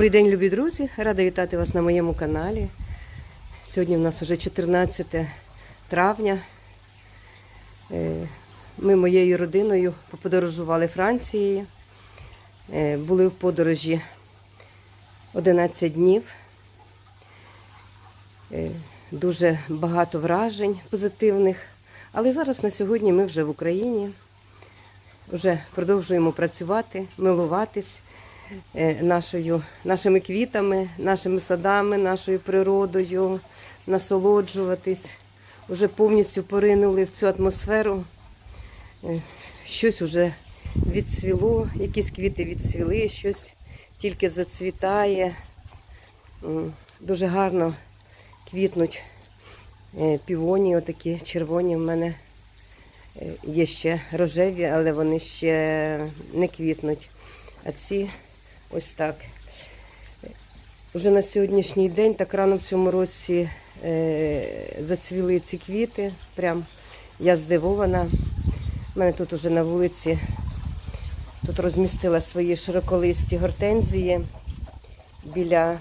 Добрий день, любі друзі! Рада вітати вас на моєму каналі. Сьогодні в нас вже 14 травня. Е, Ми моєю родиною поподорожували Францією. Е, Були в подорожі 11 днів. Е, Дуже багато вражень позитивних. Але зараз на сьогодні ми вже в Україні. Вже продовжуємо працювати, милуватись нашою, нашими квітами, нашими садами, нашою природою, насолоджуватись. Уже повністю поринули в цю атмосферу. Е, Щось уже відцвіло, якісь квіти відцвіли, щось тільки зацвітає. Дуже гарно квітнуть е, півоні, отакі червоні в мене. Е, Є ще рожеві, але вони ще не квітнуть. А ці ось так. Уже на сьогоднішній день, так рано в цьому році е, зацвіли ці квіти. Прям я здивована. У мене тут уже на вулиці тут розмістила свої широколисті гортензії біля,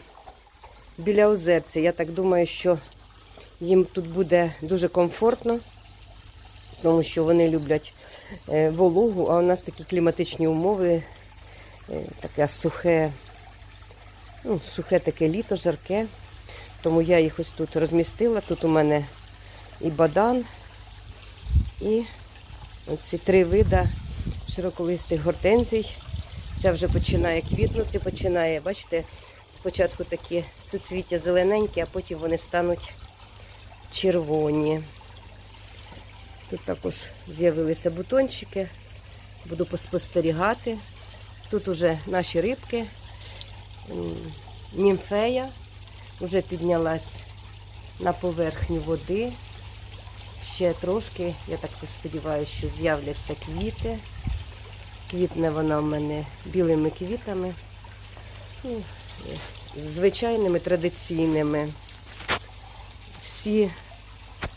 біля озерця. Я так думаю, що їм тут буде дуже комфортно тому що вони люблять е, вологу, а у нас такі кліматичні умови, таке сухе, ну, сухе таке літо, жарке. Тому я їх ось тут розмістила. Тут у мене і бадан, і оці три вида широколистих гортензій. Ця вже починає квітнути, починає, бачите, спочатку такі суцвіття зелененькі, а потім вони стануть червоні. Тут також з'явилися бутончики. Буду поспостерігати. Тут уже наші рибки. Німфея вже піднялась на поверхню води. Ще трошки, я так сподіваюся, що з'являться квіти. Квітне вона в мене білими квітами. Ну, е, Звичайними традиційними. Всі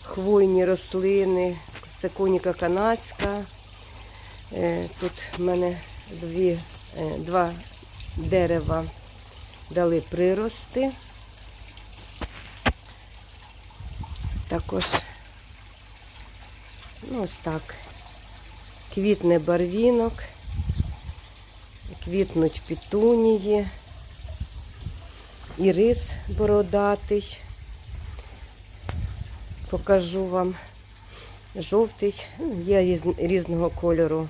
хвойні рослини, це коніка канадська. Е, Тут в мене дві, два дерева дали прирости. Також ну, ось так. Квітне барвінок, квітнуть пітунії, ірис бородатий покажу вам. Жовтий, ну, є різ, різного кольору.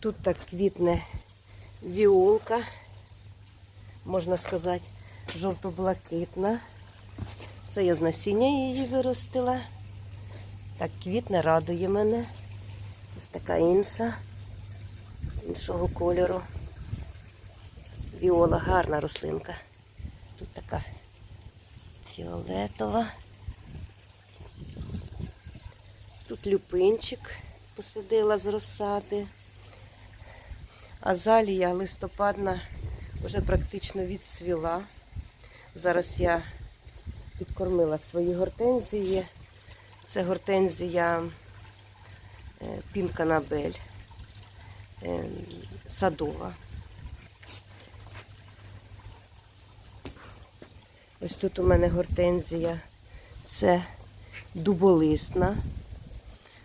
Тут так квітне віолка, можна сказати, жовто-блакитна. Це я з насіння її виростила. Так квітне, радує мене. Ось така інша, іншого кольору. Віола, гарна рослинка. Тут така фіолетова. Тут люпинчик посадила з розсади. Азалія листопадна вже практично відцвіла. Зараз я підкормила свої гортензії. Це гортензія е, пінканабель е, садова. Ось тут у мене гортензія. Це дуболисна.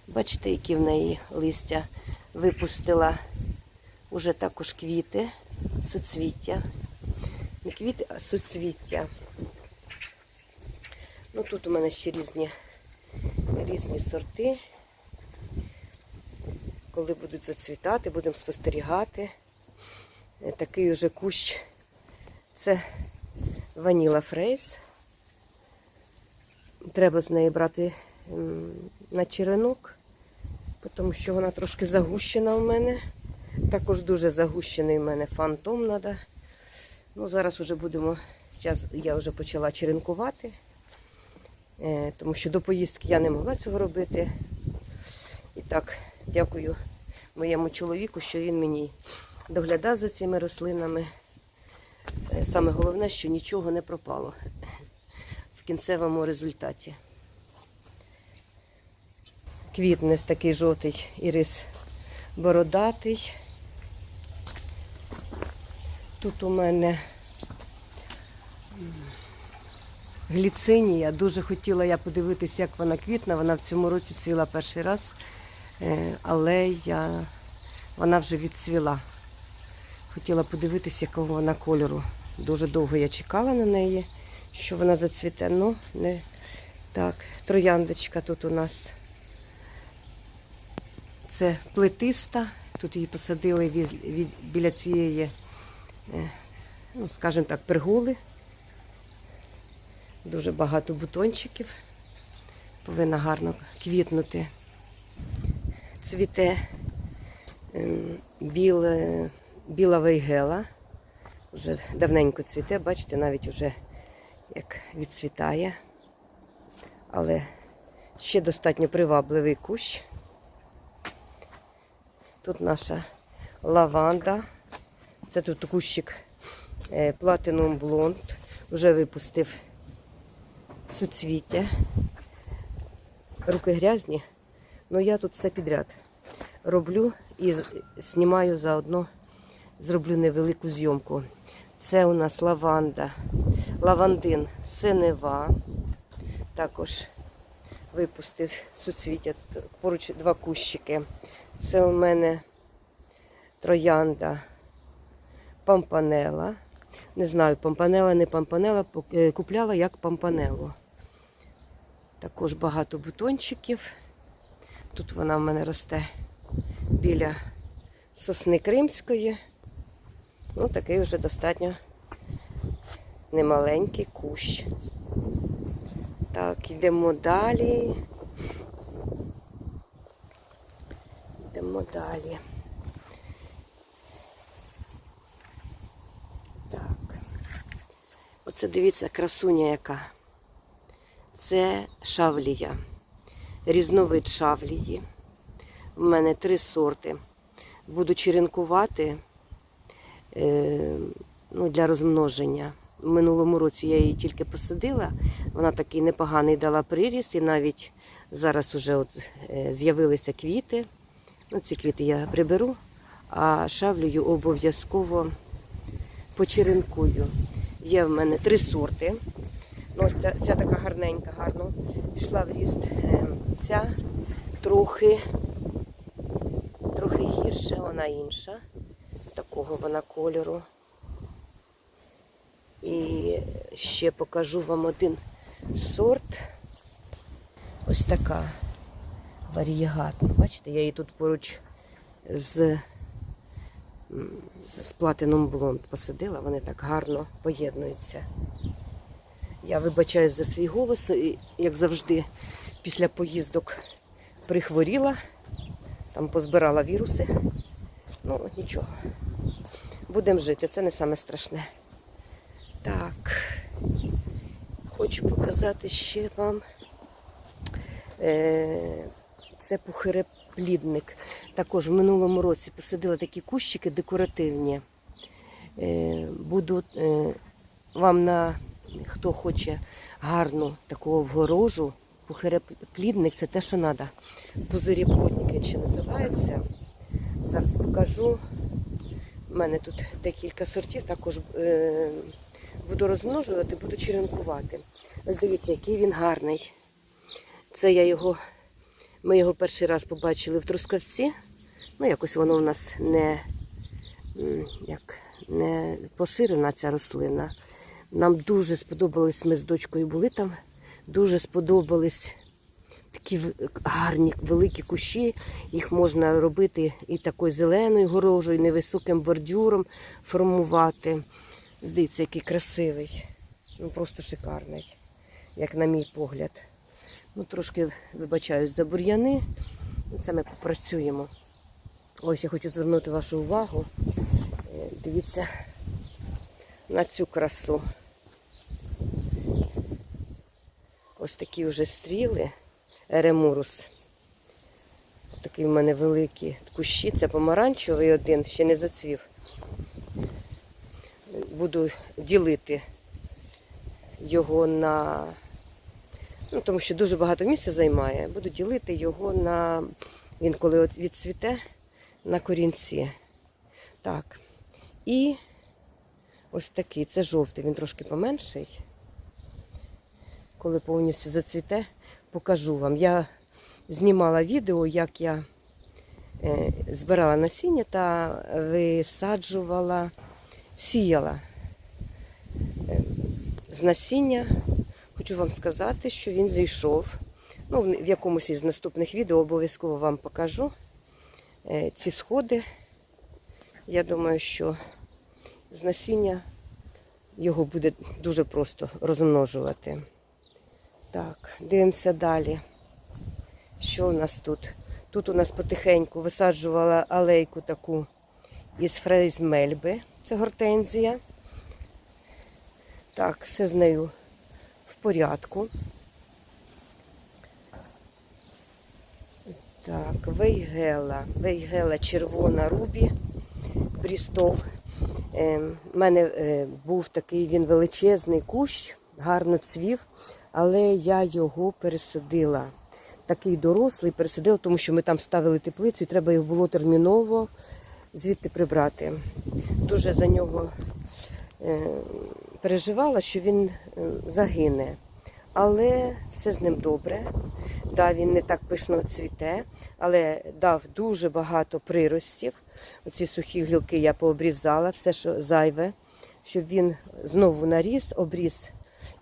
Бачите, які в неї листя випустила уже також квіти, суцвіття. Не квіти, а суцвіття. Ну тут у мене ще різні, різні сорти. Коли будуть зацвітати, будемо спостерігати. Е, Такий уже кущ. Це ваніла фрейс. Треба з неї брати на черенок, тому що вона трошки загущена в мене. Також дуже загущений в мене фантом треба. Ну, зараз вже будемо, зараз я вже почала черенкувати, е, тому що до поїздки я не могла цього робити. І так, дякую моєму чоловіку, що він мені доглядав за цими рослинами. Е, Саме головне, що нічого не пропало в кінцевому результаті. Квітнес такий жовтий ірис бородатий. Тут у мене гліцинія. Дуже хотіла я подивитися, як вона квітне. Вона в цьому році цвіла перший раз, е, але я... вона вже відцвіла. Хотіла подивитися, якого вона кольору. Дуже довго я чекала на неї, що вона зацвіте. Ну, не так. Трояндочка тут у нас. Це плетиста. Тут її посадили біля цієї, ну, скажімо так, перголи. Дуже багато бутончиків. Повинна гарно квітнути. Цвіте ем, біле, біла вейгела. Вже давненько цвіте, бачите, навіть вже як відцвітає. Але ще достатньо привабливий кущ. Тут наша лаванда. Це тут кущик Platinum Blonde. Вже випустив суцвіття. Руки грязні, але я тут все підряд роблю і знімаю заодно, зроблю невелику зйомку. Це у нас лаванда, лавандин синева. Також випустив суцвіття. Поруч два кущики. Це у мене троянда пампанела. Не знаю, пампанела, не пампанела, е, купляла як пампанелу. Також багато бутончиків. Тут вона в мене росте біля сосни Кримської. Ну, такий вже достатньо немаленький кущ. Так, йдемо далі. Йдемо далі. Так. Оце дивіться, красуня яка. Це шавлія. Різновид шавлії. У мене три сорти. Буду черенкувати е, ну, для розмноження. В минулому році я її тільки посадила. Вона такий непоганий дала приріст, і навіть зараз вже от, е, з'явилися квіти. Ну, ці квіти я приберу, а шавлію обов'язково почеренкую. Є в мене три сорти. Ну, ось ця, ця така гарненька, гарно пішла в ріст. Е, Ця трохи, трохи гірше, вона інша. Такого вона кольору. І ще покажу вам один сорт. Ось така варієгатна. Бачите, я її тут поруч з, з платином блонд посадила, вони так гарно поєднуються. Я вибачаюсь за свій голос, і, як завжди, після поїздок прихворіла, там позбирала віруси. Ну, нічого. Будемо жити, це не саме страшне. Так, хочу показати ще вам. Е, Це пухиреплідник. Також в минулому році посадила такі кущики декоративні. Е, Буду е, вам на хто хоче гарну таку вгорожу. Пухиреплідник це те, що треба. Пузирєплодник він ще називається. Зараз покажу. У мене тут декілька сортів, також е, буду розмножувати, буду черенкувати. Ось дивіться, який він гарний. Це я його, ми його перший раз побачили в Трускавці. Ну, якось воно у нас не, як, не поширена ця рослина. Нам дуже сподобались, ми з дочкою були там, дуже сподобались такі гарні великі кущі. Їх можна робити і такою зеленою горожею, і невисоким бордюром формувати. Дивіться, який красивий. Ну просто шикарний, як на мій погляд. Ну, трошки вибачаюсь за бур'яни. Це ми попрацюємо. Ось я хочу звернути вашу увагу. Е, Дивіться на цю красу. Ось такі вже стріли. Еремурус. Такий в мене великий кущі. Це помаранчевий один, ще не зацвів. Буду ділити його на. Ну, тому що дуже багато місця займає. Буду ділити його на. Він коли відцвіте на корінці. Так. І ось такий. Це жовтий, він трошки поменший. Коли повністю зацвіте, покажу вам. Я знімала відео, як я е, збирала насіння та висаджувала, сіяла е, з насіння. Хочу вам сказати, що він зійшов. Ну, в якомусь із наступних відео обов'язково вам покажу е, ці сходи. Я думаю, що з насіння його буде дуже просто розмножувати. Так, дивимося далі. Що у нас тут? Тут у нас потихеньку висаджувала алейку таку із фрейзмельби. Це гортензія. Так, все з нею порядку. Так, вейгела. Вейгела червона рубі. Брістол. У мене е, був такий він величезний кущ, гарно цвів, але я його пересадила. Такий дорослий пересадила, тому що ми там ставили теплицю і треба його було терміново звідти прибрати. Дуже за нього е, переживала, що він е, загине. Але все з ним добре. Да, він не так пишно цвіте, але дав дуже багато приростів. Оці сухі гілки я пообрізала, все, що зайве, щоб він знову наріс, обріз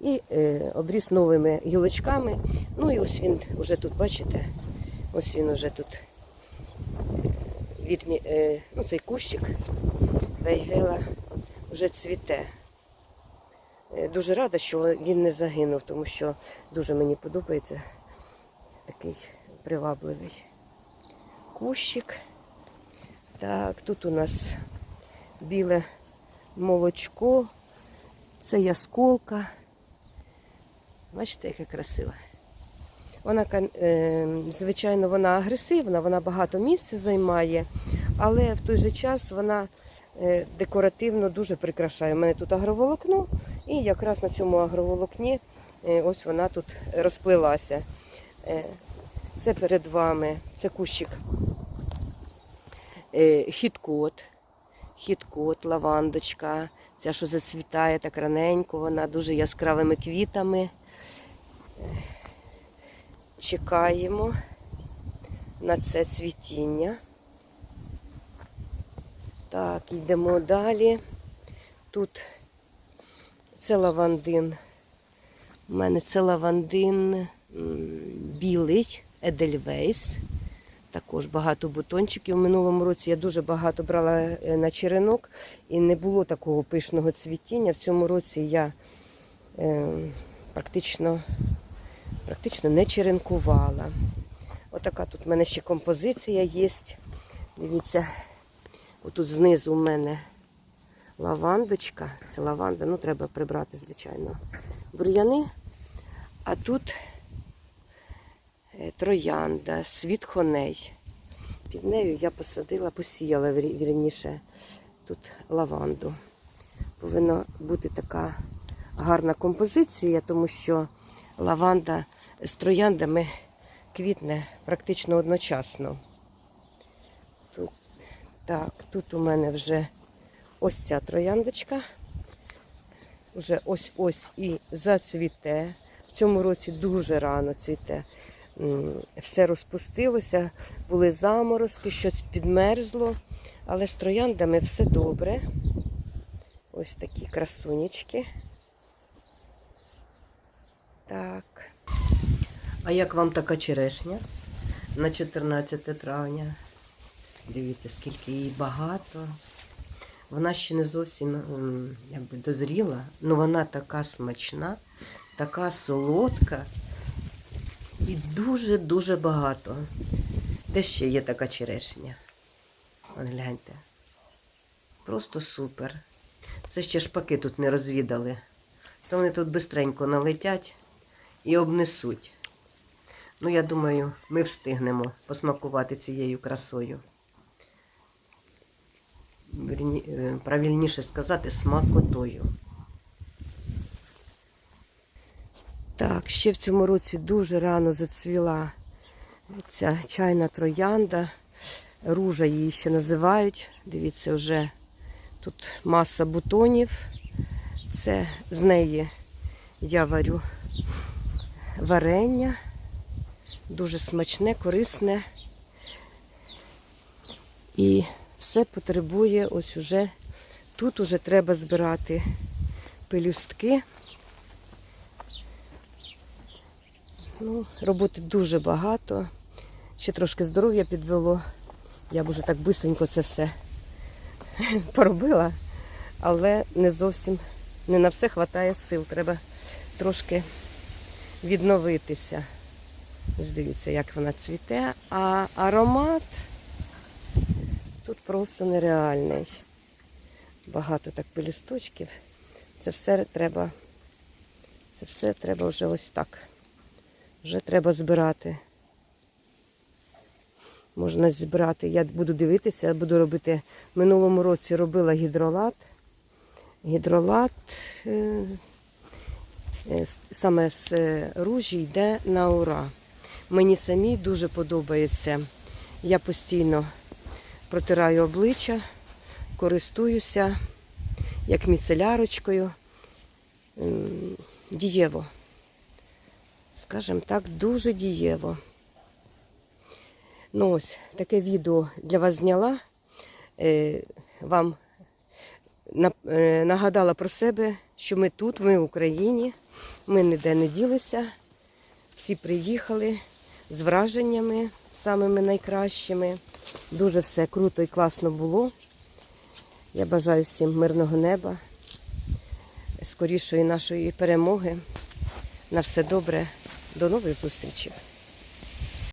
і е, обріз новими гілочками. Ну і ось він вже тут, бачите, ось він вже тут вірні, е, ну, цей кущик вейгела вже цвіте. Е, Дуже рада, що він не загинув, тому що дуже мені подобається такий привабливий кущик. Так, тут у нас біле молочко, це ясколка. Бачите, яка красива. Вона, е, звичайно, вона агресивна, вона багато місця займає, але в той же час вона е, декоративно дуже прикрашає. У мене тут агроволокно, і якраз на цьому агроволокні е, ось вона тут розплилася. Е, Це перед вами, це кущик е, хіткот, хіткот, лавандочка, ця, що зацвітає так раненько, вона дуже яскравими квітами. Чекаємо на це цвітіння. Так, йдемо далі. Тут це лавандин. У мене це лавандин білий, Едельвейс. Також багато бутончиків. У минулому році я дуже багато брала е, на черенок і не було такого пишного цвітіння. В цьому році я е, практично, практично не черенкувала. Отака тут в мене ще композиція є. Дивіться, отут знизу у мене лавандочка. Це лаванда, ну треба прибрати, звичайно, бур'яни. А тут е, троянда, світ хоней. Під нею я посадила, посіяла вірніше тут лаванду. Повинна бути така гарна композиція, тому що лаванда з трояндами квітне практично одночасно. Тут, так, тут у мене вже ось ця трояндочка. Вже ось-ось і зацвіте. В цьому році дуже рано цвіте. Все розпустилося, були заморозки, щось підмерзло, але з трояндами все добре. Ось такі красунечки. Так. А як вам така черешня на 14 травня? Дивіться, скільки її багато. Вона ще не зовсім якби, дозріла, але вона така смачна, така солодка. І дуже-дуже багато. Де ще є така черешня? Вон гляньте. Просто супер. Це ще шпаки тут не розвідали. То вони тут бистренько налетять і обнесуть. Ну, я думаю, ми встигнемо посмакувати цією красою. Е, правильніше сказати, смакотою. Так, ще в цьому році дуже рано зацвіла ця чайна троянда. Ружа її ще називають. Дивіться, вже тут маса бутонів. Це з неї я варю варення. Дуже смачне, корисне. І все потребує ось уже. Тут уже треба збирати пелюстки. Ну, роботи дуже багато. Ще трошки здоров'я підвело. Я б уже так бистренько це все поробила, але не зовсім не на все вистачає сил. Треба трошки відновитися. Дивіться, як вона цвіте, а аромат тут просто нереальний. Багато так пелюсточків. Це все треба, це все треба вже ось так. Вже треба збирати. Можна зібрати. Я буду дивитися, я буду робити. В минулому році робила гідролат. Гідролат е, е, саме з е, ружі йде на ура. Мені самій дуже подобається. Я постійно протираю обличчя, користуюся як міцелярочкою. Дієво. Скажімо так, дуже дієво. Ну ось, таке відео для вас зняла. Е, вам е, нагадала про себе, що ми тут, ми в Україні, ми ніде не ділися. Всі приїхали з враженнями самими найкращими. Дуже все круто і класно було. Я бажаю всім мирного неба, скорішої нашої перемоги. На все добре. До нових зустрічей.